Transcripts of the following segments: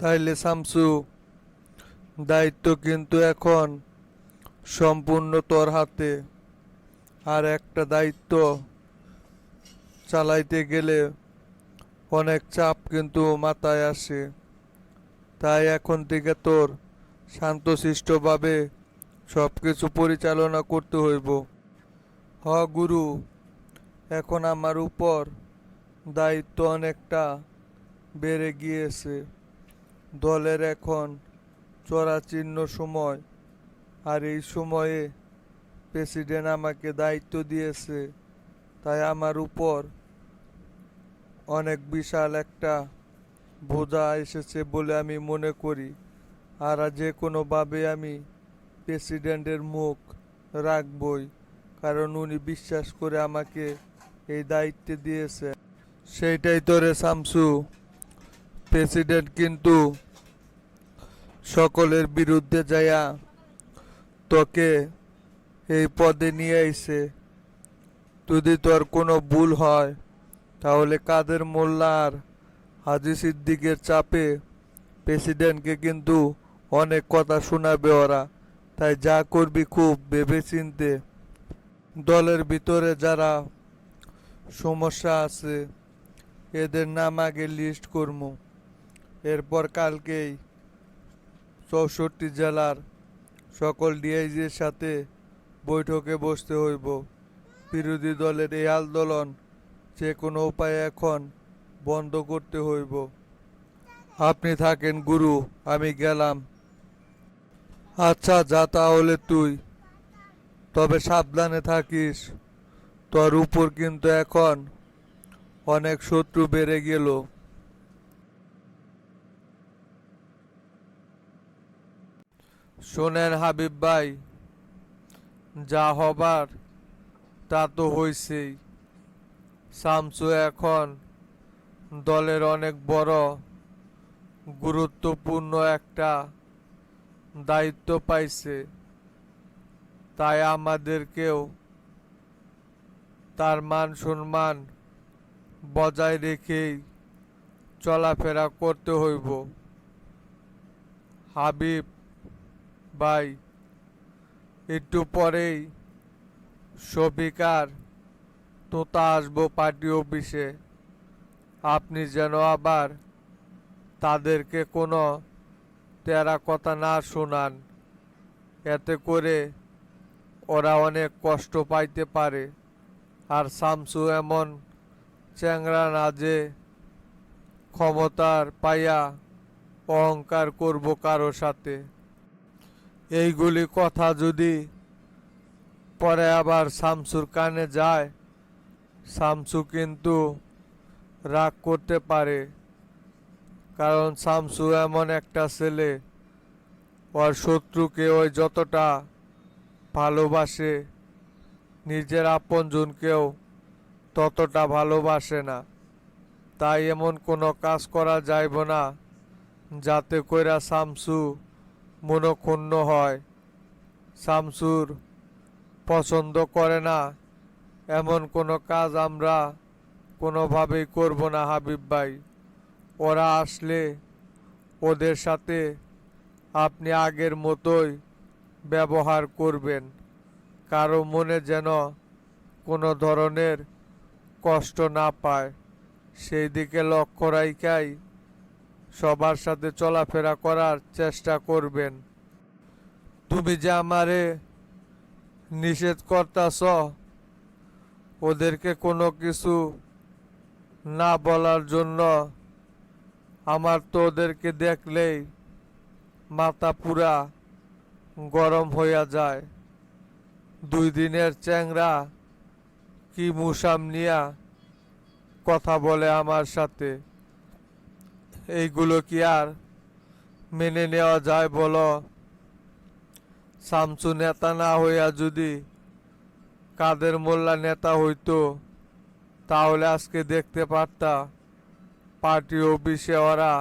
তাইলে শামসু, দায়িত্ব কিন্তু এখন সম্পূর্ণ তোর হাতে। আর একটা দায়িত্ব চালাইতে গেলে অনেক চাপ কিন্তু মাথায় আসে। তাই এখন থেকে তোর শান্তশিষ্টভাবে সব কিছু পরিচালনা করতে হইব। হ গুরু, এখন আমার উপর দায়িত্ব অনেকটা বেড়ে গিয়েছে। দলের এখন চরাচিহ্ন সময় আর এই সময়ে প্রেসিডেন্ট আমাকে দায়িত্ব দিয়েছে। তাই আমার উপর অনেক বিশাল একটা বোঝা এসেছে বলে আমি মনে করি। আর যে কোনোভাবে আমি প্রেসিডেন্টের মুখ রাখবই, কারণ উনি বিশ্বাস করে আমাকে এই দায়িত্বে দিয়েছে। সেইটাই তোরে শামসু প্রেসিডেন্ট কিন্তু সকলের বিরুদ্ধে যাইয়া তোকে এই পদে নিয়ে আইছে। যদি তোর কোনো ভুল হয়, তাহলে কাদের মোল্লার হাজি সিদ্দিকের চাপে প্রেসিডেন্টকে কিন্তু অনেক কথা শোনাবে ওরা। তাই যা করবি খুব ভেবে চিনতে দলের ভিতরে যারা সমস্যা আছে, এদের নাম আগে লিস্ট করব এরপর কালকেই চৌষট্টি জেলার সকল ডিআইজির সাথে বৈঠকে বসতে হইব। বিরোধী দলের এই আন্দোলন যে কোনো উপায়ে এখন বন্ধ করতে হইব। আপনি থাকেন গুরু, আমি গেলাম। আচ্ছা যা তাহলে তুই। তবে সাবধানে থাকিস, তোর উপর কিন্তু এখন অনেক শত্রু বেড়ে গেল। শোনেন হাবিব ভাই, যা হবার তা তো হইছেই। শামসু এখন দলের অনেক বড়, গুরুত্বপূর্ণ একটা দায়িত্ব পাইছে। তাই আমাদেরকেও তার মান সম্মান বজায় রেখেই চলাফেরা করতে হইব। হাবিব ভাই, একটু পরেই শফিকার তোতা আসব পার্টি অফিসে। আপনি যেন আবার তাদেরকে কোনো তেরা কথা না শোনান। এতে করে ওরা অনেক কষ্ট পাইতে পারে। আর শামসু এমন চ্যাংরা না যে ক্ষমতার পাইয়া অহংকার করব কারও সাথে। এইগুলি কথা যদি পরে আবার শামসুর কানে যায়, শামসু কিন্তু রাগ করতে পারে। কারণ শামসু এমন একটা ছেলে, ওর শত্রুকে ওই যতটা ভালোবাসে, নিজের আপনজনকেও ততটা ভালোবাসে না। তাই এমন কোনো কাজ করা যাইব না, যাতে কইরা শামসু মনক্ষুণ্ণ হয়। শামসুর পছন্দ করে না। এমন কোনো কাজ আমরা কোনোভাবেই করব না, হাবিব ভাই। ওরা আসলে ওদের সাথে আপনি আগের মতোই ব্যবহার করবেন। কারও মনে যেন কোনো ধরনের কষ্ট না পায়। সেই দিকে লক্ষ্য রাইখাই সবার সাথে চলাফেরা করার চেষ্টা করবেন। তুমি যে আমারে নিষেধ করতাছ ওদেরকে কোনো কিছু না বলার জন্য আমার তো ওদেরকে দেখলেই মাথা পুরা গরম হইয়া যায়। দুই দিনের চ্যাংরা কি মুসাম নিয়া কথা বলে আমার সাথে? এইগুলো কি আর? মেনে নেওয়া যায় বলো। শামসু নেতা না হইয়া যদি কাদের মোল্লা নেতা হইতো, তাহলে আজকে দেখতে পারতা পার্টি অফিসে ওরা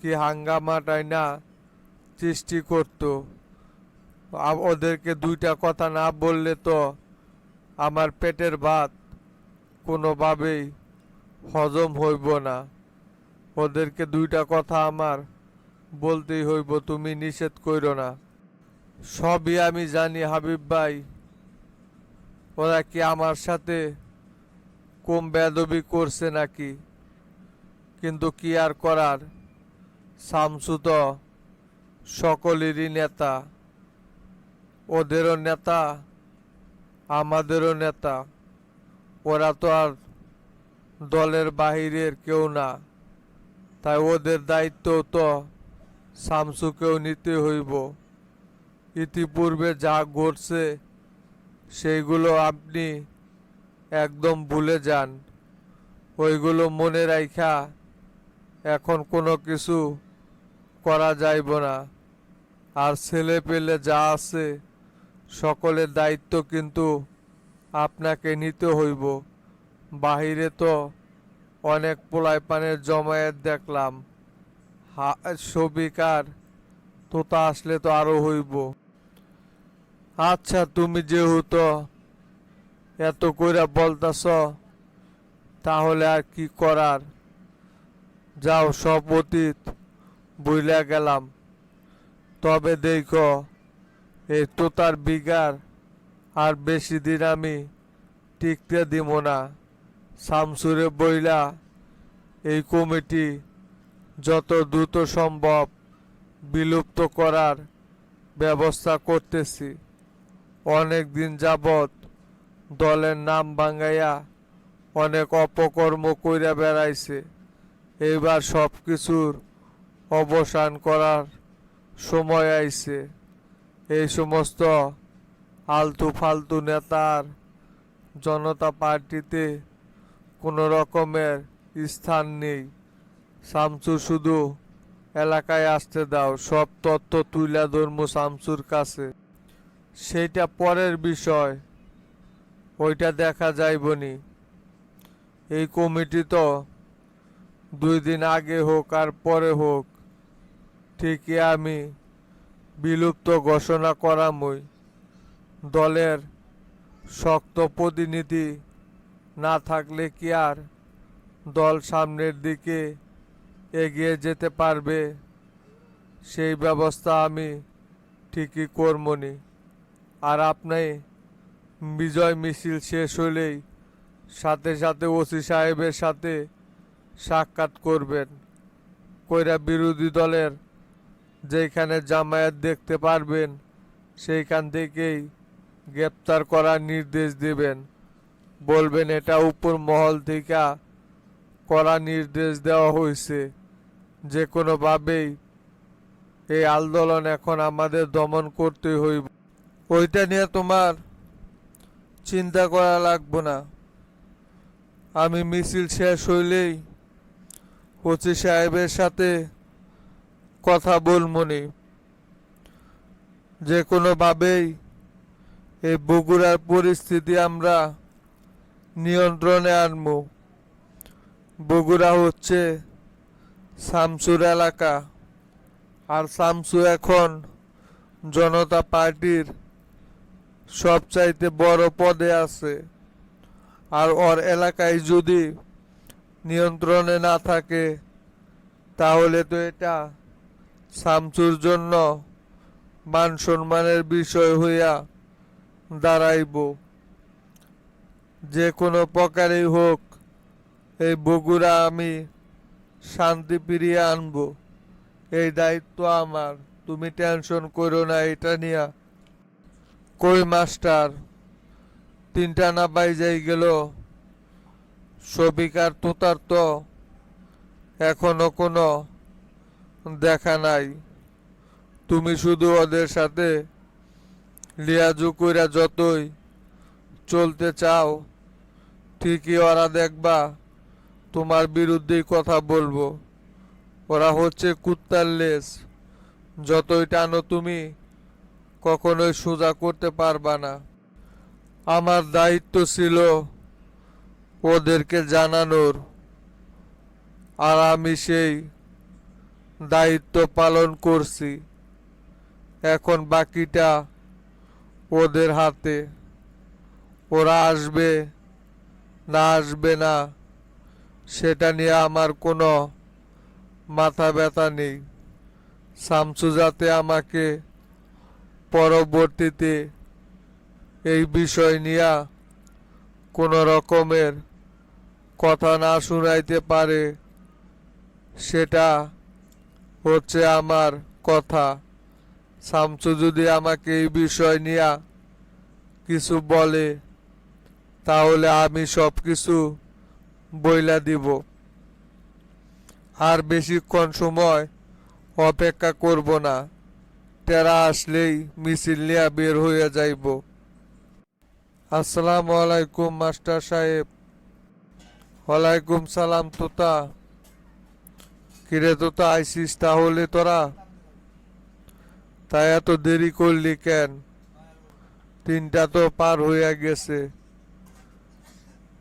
কি হাঙ্গামাটাই না সৃষ্টি করতো। ওদেরকে দুইটা কথা না বললে তো আমার পেটের ভাত কোনোভাবেই হজম হইব না। ওদেরকে দুইটা কথা আমার। বলতেই হইব, তুমি নিষেধ কইরো না। সবই আমি জানি, হাবিব ভাই। ওরা কি আমার সাথে কম বেদবি করছে নাকি? কিন্তু কি আর করার? শামসু তো সকলেরই নেতা। ওদেরও নেতা, আমাদেরও নেতা। ওরা তো আর দলের বাহিরের কেউ না। তাই ওদের দায়িত্ব তো শামসুকেও নিতে হইব। ইতিপূর্বে যা ঘটছে, সেইগুলো আপনি একদম ভুলে যান। ওইগুলো মনে রাইখা এখন কোনো কিছু করা যাইব না। আর ছেলে পেলে যা আছে, সকলের দায়িত্ব কিন্তু আপনাকে নিতে হইব। বাহিরে তো অনেক পোলায় পানের জমায়েত দেখলাম। হা- সবিকার তোতা আসলে তো আরও হইব। আচ্ছা তুমি যেহেতু এত কইরা বলতাছ, তাহলে আর কি করার? যাও, সব অতীত বুইলা গেলাম। তবে দেখো, এই তোতার বিগার আর বেশি দিন আমি টিকতে দিব না। শামসুরে বইলা, এই কমিটি যত দ্রুত সম্ভব বিলুপ্ত করার ব্যবস্থা করতেছি। অনেক দিন যাবৎ দলের নাম ভাঙ্গাইয়া অনেক অপকর্ম কইরা বেড়াইছে। এইবার সব কিছুর অবসান করার সময় আইছে। এই সমস্ত আলতু ফালতু নেতার জনতা পার্টিতে কোনো রকমের স্থান নেই। শামসু শুধু এলাকায় আসতে দাও, সব তথ্য তুইলা ধর্ম শামসুর কাছে। সেইটা পরের বিষয়, ওইটা দেখা যাইবনি। এই কমিটি তো দুই দিন আগে হোক আর পরে হোক, ঠিকই আমি বিলুপ্ত ঘোষণা করামই। দলের শক্ত প্রতিনিধি না থাকলে কি আর দল সামনের দিকে এগিয়ে যেতে পারবে? সেই ব্যবস্থা আমি ঠিকই করমনি। আর আপনি বিজয় মিছিল শেষ হলেই সাথে সাথে ওসি সাহেবের সাথে সাক্ষাৎ করবেন। কইরা বিরোধী দলের যেখানে জামায়াত দেখতে পারবেন, সেইখান থেকেই গ্রেপ্তার করার নির্দেশ দেবেন। বলবেন, এটা উপর মহল থেকে করা নির্দেশ দেওয়া হয়েছে। যে কোনোভাবেই এই আন্দোলন এখন আমাদের দমন করতে হইব। ওইটা নিয়ে তোমার চিন্তা করা লাগবো না। আমি মিছিল শেষ হইলেই ওসি সাহেবের সাথে কথা বলমনি যে কোনোভাবেই এই বগুড়ার পরিস্থিতি আমরা নিয়ন্ত্রণে আনব বগুড়া হচ্ছে শামসুর এলাকা। আর শামসু এখন জনতা পার্টির সবচাইতে বড় পদে আছে। আর ওর এলাকায় যদি নিয়ন্ত্রণে না থাকে, তাহলে তো এটা শামসুর জন্য মান সম্মানের বিষয় হইয়া দাঁড়াইব। যে কোনো প্রকারেই হোক, এই বগুড়া আমি শান্তি ফিরিয়ে আনব। এই দায়িত্ব আমার। তুমি টেনশন করো না, এটা নিয়ে। কই মাস্টার? তিনটা না পাই যাই গেল সবিকার তোতার তো এখনও কোনো দেখা নাই। তুমি শুধু ওদের সাথে লিয়াজু কইরা যতই চলতে চাও, ঠিকই ওরা দেখবা, তোমার বিরুদ্ধেই কথা বলব। ওরা হচ্ছে কুত্তার লেস যতই টানো তুমি, কখনোই সোজা করতে পারবা না। আমার দায়িত্ব ছিল ওদেরকে জানানোর, আর আমি সেই দায়িত্ব পালন করছি। এখন বাকিটা ওদের হাতে। ওরা আসবে, না আসবে না, সেটা নিয়ে আমার কোনো মাথা ব্যথা নেই। শামসু যাতে আমাকে পরবর্তীতে এই বিষয় নিয়ে কোনো রকমের কথা না শুনাইতে পারে, সেটা হচ্ছে আমার কথা। শামসু যদি আমাকে এই বিষয় নিয়ে কিছু বলে তাহলে আমি সব কিছু বইলা দিব। আর বেশিক্ষণ সময় অপেক্ষা করব না। তেরা আসলেই মিছিল নিয়ে বের হয়ে যাইব। আসসালামু আলাইকুম, মাস্টার সাহেব। ওয়ালাইকুম সালাম, তোতা। কিরে তোতা, আইসিস তাহলে তোরা? তাই এত দেরি করলি কেন? তিনটা তো পার হইয়া গেছে।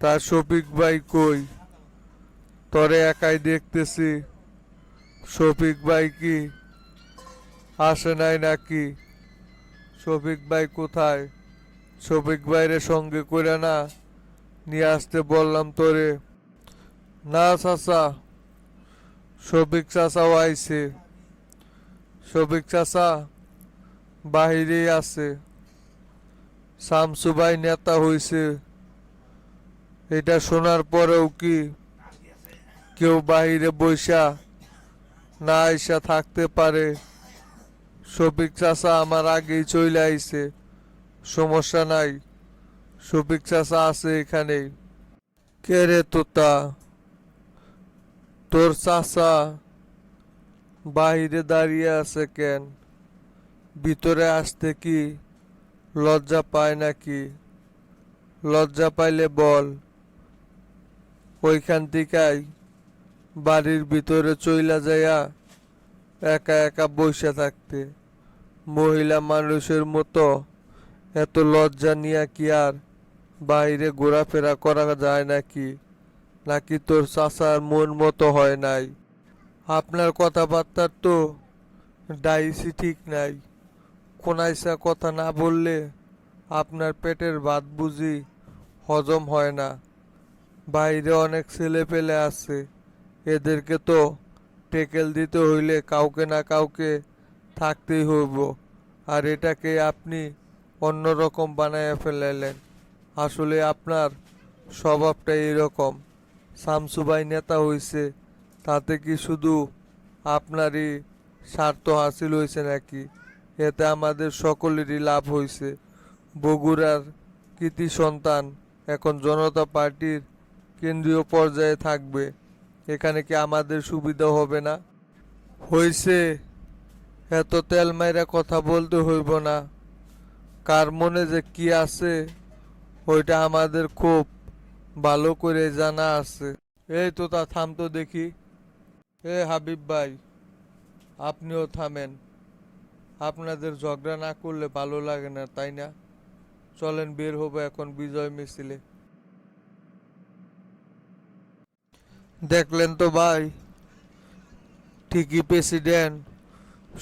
তার শফিক ভাই কই? তরে একাই দেখতেছি। শফিক ভাই কি? আসে নাই নাকি? শফিক ভাই কোথায়? শফিক ভাইরে সঙ্গে করে না, নিয়ে আসতে বললাম তোরে। না চাচা, শফিক চাচাও আইছে। শফিক চাচা, বাহিরেই আছে। শামসু ভাই নেতা হইছে। এটা শোনার পরেও কি কেউ বাহিরে বৈশা না আইসা থাকতে পারে? শফিক চাচা আমার আগেই চলে আইছে। সমস্যা নাই। শফিক চাচা আছে এখানেই কে রে তোতা? তোর চাচা বাহিরে দাঁড়িয়ে আছে কেন? ভিতরে আসতে কি লজ্জা পায় নাকি? লজ্জা পাইলে বল। ওইখান থেকেই বাড়ির ভিতরে চইলা যাইয়া একা একা বসে থাকতে। মহিলা মানুষের মতো এত লজ্জা নিয়ে কি আর বাইরে ঘোরাফেরা করা যায় নাকি? নাকি তোর চাচার মন মতো হয় নাই? আপনার কথাবার্তার তো ডাইসি ঠিক নাই। কোনাইসা কথা না বললে আপনার পেটের ভাত বুঝি হজম হয় না। বাইরে অনেক ছেলে পেলে আছে। এদেরকে তো টেকেল দিতে হইলে কাউকে না কাউকে থাকতেই হইব। আর এটাকে আপনি অন্যরকম বানাইয়া ফেলাইলেন। আসলে আপনার স্বভাবটা এরকম। শামসুবাই নেতা হইছে, তাতে কি শুধু আপনারই স্বার্থ হাসিল হয়েছে নাকি? এতে আমাদের সকলেরই লাভ হয়েছে বগুড়ার কৃতি সন্তান, এখন জনতা পার্টির কেন্দ্রীয় পর্যায়ে থাকবে। এখানে কি আমাদের সুবিধা হবে না? হইছে, এত তেল মাইরা কথা বলতে হইব না। কার মনে যে কি আছে, ওইটা আমাদের খুব ভালো করে জানা আছে। এই তো তা, থাম তো দেখি। এ হাবিব ভাই, আপনিও থামেন। আপনাদের ঝগড়া না করলে ভালো লাগে না, তাই না? চলেন বের হব এখন বিজয় মিছিলে। দেখলেন তো ভাই, ঠিকই প্রেসিডেন্ট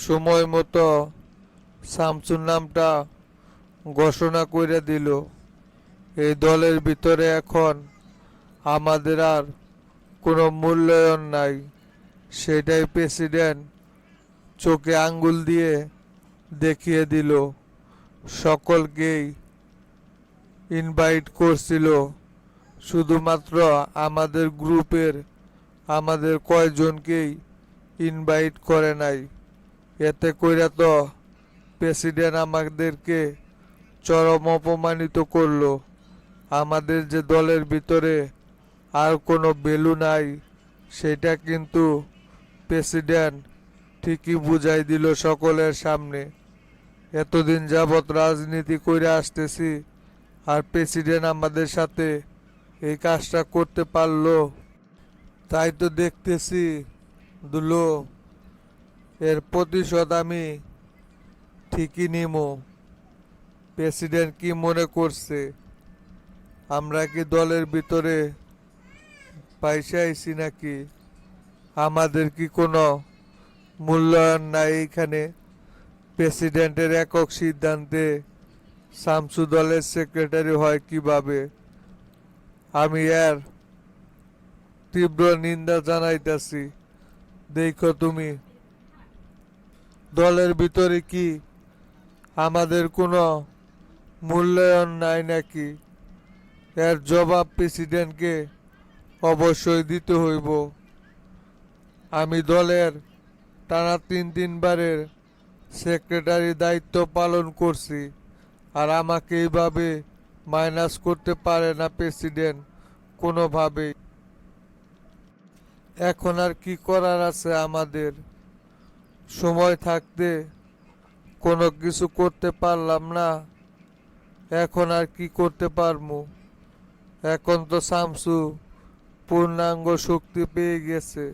সময় মতো শামসুর নামটা ঘোষণা করে দিল। এই দলের ভিতরে এখন আমাদের আর কোনো মূল্যায়ন নাই। সেটাই প্রেসিডেন্ট চোখে আঙ্গুল দিয়ে দেখিয়ে দিল। সকলকেই ইনভাইট করছিল। শুধুমাত্র আমাদের গ্রুপের, আমাদের কয়জনকেই ইনভাইট করে নাই। এতে কইরা তো প্রেসিডেন্ট আমাদেরকে চরম অপমানিত করল। আমাদের যে দলের ভিতরে আর কোনো ভ্যালু নাই, সেটা কিন্তু প্রেসিডেন্ট ঠিকই বুঝাই দিল সকলের সামনে। এতদিন যাবৎ রাজনীতি করে আসতেছি আর প্রেসিডেন্ট আমাদের সাথে এই কাজটা করতে পারল। তাই তো দেখতেছি, দুলো, এর প্রতিশোধ আমি ঠিকই নিমো প্রেসিডেন্ট কি মনে করছে? আমরা কি দলের ভিতরে পয়সা আইছি নাকি? আমাদের কি কোনো মূল্যায়ন নাই এখানে? প্রেসিডেন্টের একক সিদ্ধান্তে শামসু দলের সেক্রেটারি হয় কীভাবে? আমি এর তীব্র নিন্দা জানাইতেছি। দেখো তুমি, দলের ভিতরে কি আমাদের কোনো মূল্যায়ন নাই নাকি? এর জবাব প্রেসিডেন্টকে অবশ্যই দিতে হইব। আমি দলের টানা তিন তিনবারের সেক্রেটারি দায়িত্ব পালন করছি, আর আমাকে এইভাবে মাইনাস করতে পারে না প্রেসিডেন্ট কোনোভাবেই। এখন আর কি করার আছে আমাদের? সময় থাকতে কোনো কিছু করতে পারলাম না। এখন আর কি করতে পারব? এখন তো শামসু পূর্ণাঙ্গ শক্তি পেয়ে গেছে।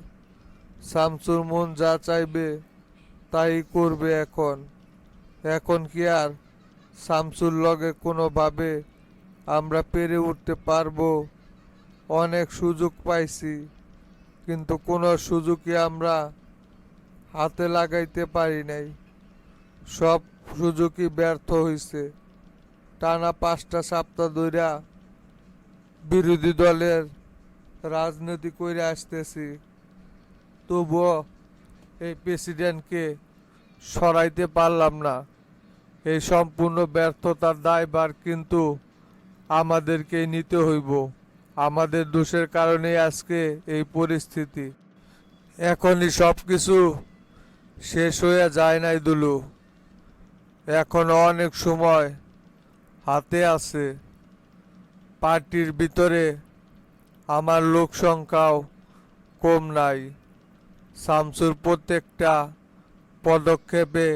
শামসুর মন যা চাইবে তাই করবে এখন। এখন কি আর? শামসুর লগে কোনোভাবে আমরা পেরে উঠতে পারব। অনেক সুযোগ পাইছি, কিন্তু কোনো সুযোগই আমরা হাতে লাগাইতে পারি নাই। সব সুযোগই ব্যর্থ হয়েছে টানা পাঁচটা সপ্তাহ ধইরা বিরোধী দলের রাজনীতি করে আসতেছি। তবুও এই প্রেসিডেন্টকে সরাইতে পারলাম না। এই সম্পূর্ণ ব্যর্থতার দায়ভার কিন্তু আমাদেরকেই নিতে হইব। আমাদের দোষের কারণে আজকে এই পরিস্থিতি। এখনই সব কিছু শেষ হয়ে যায় নাই দুলু। এখনও অনেক সময় হাতে আছে। পার্টির ভিতরে আমার লোক সংখ্যাও কম নাই। শামসুর প্রত্যেকটা পদক্ষেপে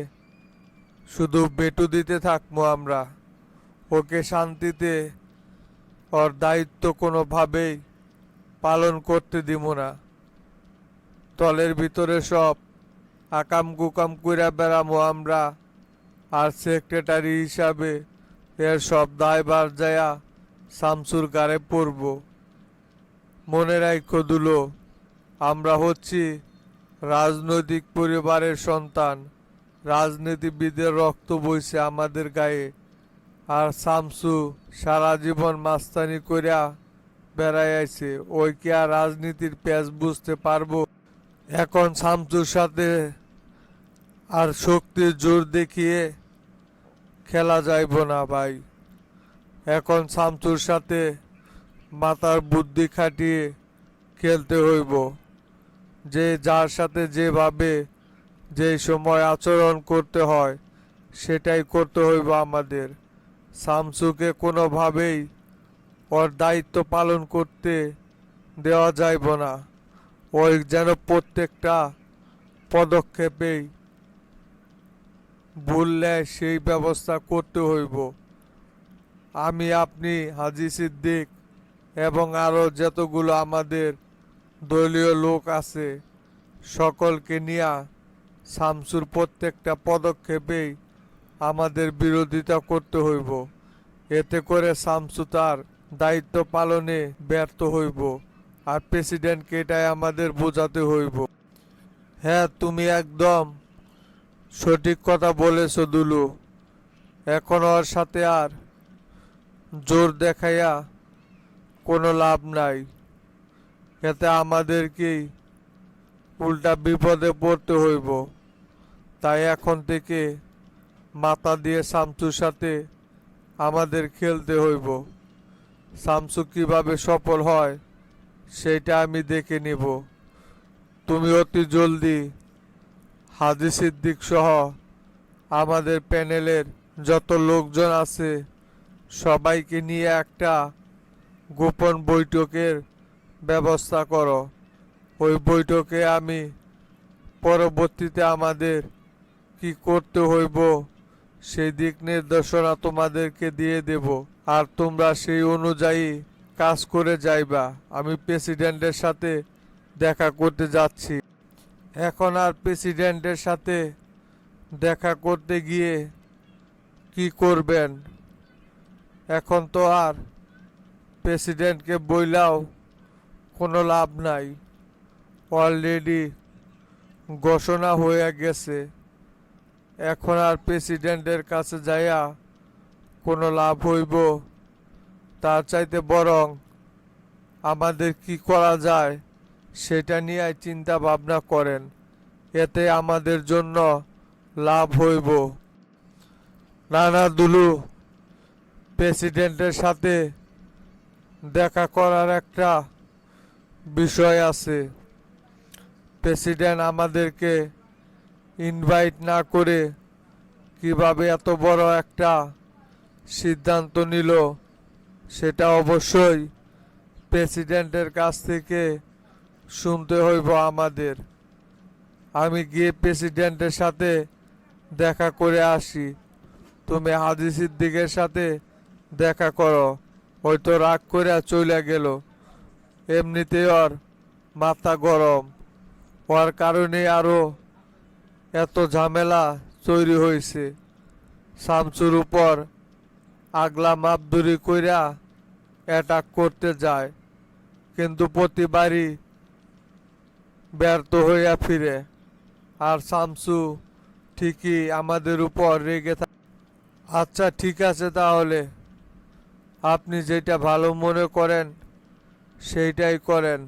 শুধু বেটু দিতে থাকব আমরা। ওকে শান্তিতে ওর দায়িত্ব কোনোভাবেই পালন করতে দিব না। দলের ভিতরে সব আকাম কুকাম কইরা বেড়ামো আমরা আর সেক্রেটারি হিসাবে এর সব দায়ভার যায়া শামসুর গাড়ে পড়ব। মনে রাখো দুলো, আমরা হচ্ছি রাজনৈতিক পরিবারের সন্তান, রাজনীতিবিদের রক্ত বইছে আমাদের গায়ে। আর শামসু সারা জীবন মাস্তানি করিয়া বেড়াইছে ওই কি আর রাজনীতির পেঁচ বুঝতে পারব? এখন শামসুর সাথে আর শক্তির জোর দেখিয়ে খেলা যাইব না ভাই। এখন শামসুর সাথে মাথার বুদ্ধি খাটিয়ে খেলতে হইব। যে যার সাথে যেভাবে যে সময় আচরণ করতে হয়, সেটাই করতে হইব আমাদের। শামসুকে কোনোভাবেই ওর দায়িত্ব পালন করতে দেওয়া যাইব না। ওই যেন প্রত্যেকটা পদক্ষেপেই বললে সেই ব্যবস্থা করতে হইব। আমি, আপনি, হাজি সিদ্দিক এবং আরও যতগুলো আমাদের দলীয় লোক আছে, সকলকে নিয়ে শামসুর প্রত্যেকটা পদক্ষেপেই আমাদের বিরোধিতা করতে হইব। এতে করে শামসু তার দায়িত্ব পালনে ব্যর্থ হইব আর প্রেসিডেন্টকে এটাই আমাদের বোঝাতে হইব। হ্যাঁ তুমি একদম সঠিক কথা বলেছ দুলু। এখন ওর সাথে আর জোর দেখাইয়া কোনো লাভ নাই। এতে আমাদেরকেই উল্টা বিপদে পড়তে হইব। তাই এখন থেকে মাথা দিয়ে শামসুর সাথে আমাদের খেলতে হইব। শামসু কীভাবে সফল হয়, সেটা আমি দেখে নিব। তুমি অতি জলদি হাজি সিদ্দিক সহ আমাদের প্যানেলের যত লোকজন আছে, সবাইকে নিয়ে একটা গোপন বৈঠকের ব্যবস্থা করো। ওই বৈঠকে আমি পরবর্তীতে আমাদের কি করতে হইব সেই দিক নির্দেশনা তোমাদেরকে দিয়ে দেব। আর তোমরা সেই অনুযায়ী কাজ করে যাইবা। আমি প্রেসিডেন্টের সাথে দেখা করতে যাচ্ছি। এখন আর প্রেসিডেন্টের সাথে দেখা করতে গিয়ে কি করবেন? এখন তো আর প্রেসিডেন্টকে বইলাও কোনো লাভ নাই। অলরেডি ঘোষণা হয়ে গেছে। এখন আর প্রেসিডেন্টের কাছে যাইয়া কোনো লাভ হইব, তার চাইতে বরং আমাদের কি করা যায় সেটা নিয়ে চিন্তা ভাবনা করেন। এতে আমাদের জন্য লাভ হইব। নানা দুলু প্রেসিডেন্টের সাথে দেখা করার একটা বিষয় আছে। প্রেসিডেন্ট আমাদেরকে ইনভাইট না করে কীভাবে এত বড় একটা সিদ্ধান্ত নিল, সেটা অবশ্যই প্রেসিডেন্টের কাছ থেকে শুনতে হইব আমাদের। আমি গিয়ে প্রেসিডেন্টের সাথে দেখা করে আসি। তুমি হাজি সিদ্দিকের সাথে দেখা করো। হয়তো রাগ করে চলে গেল। এমনিতে ওর মাথা গরম। ওর কারণে আরও এত ঝামেলা তৈরি হয়েছে। শামসুর উপর আগলা মাপদুরি কইরা অ্যাটাক করতে যায়, কিন্তু প্রতিবারই ব্যর্থ হইয়া ফিরে। আর শামসু ঠিকই আমাদের উপর রেগে থাকে। আচ্ছা ঠিক আছে তাহলে। আপনি যেটা ভালো মনে করেন, সেইটাই করেন।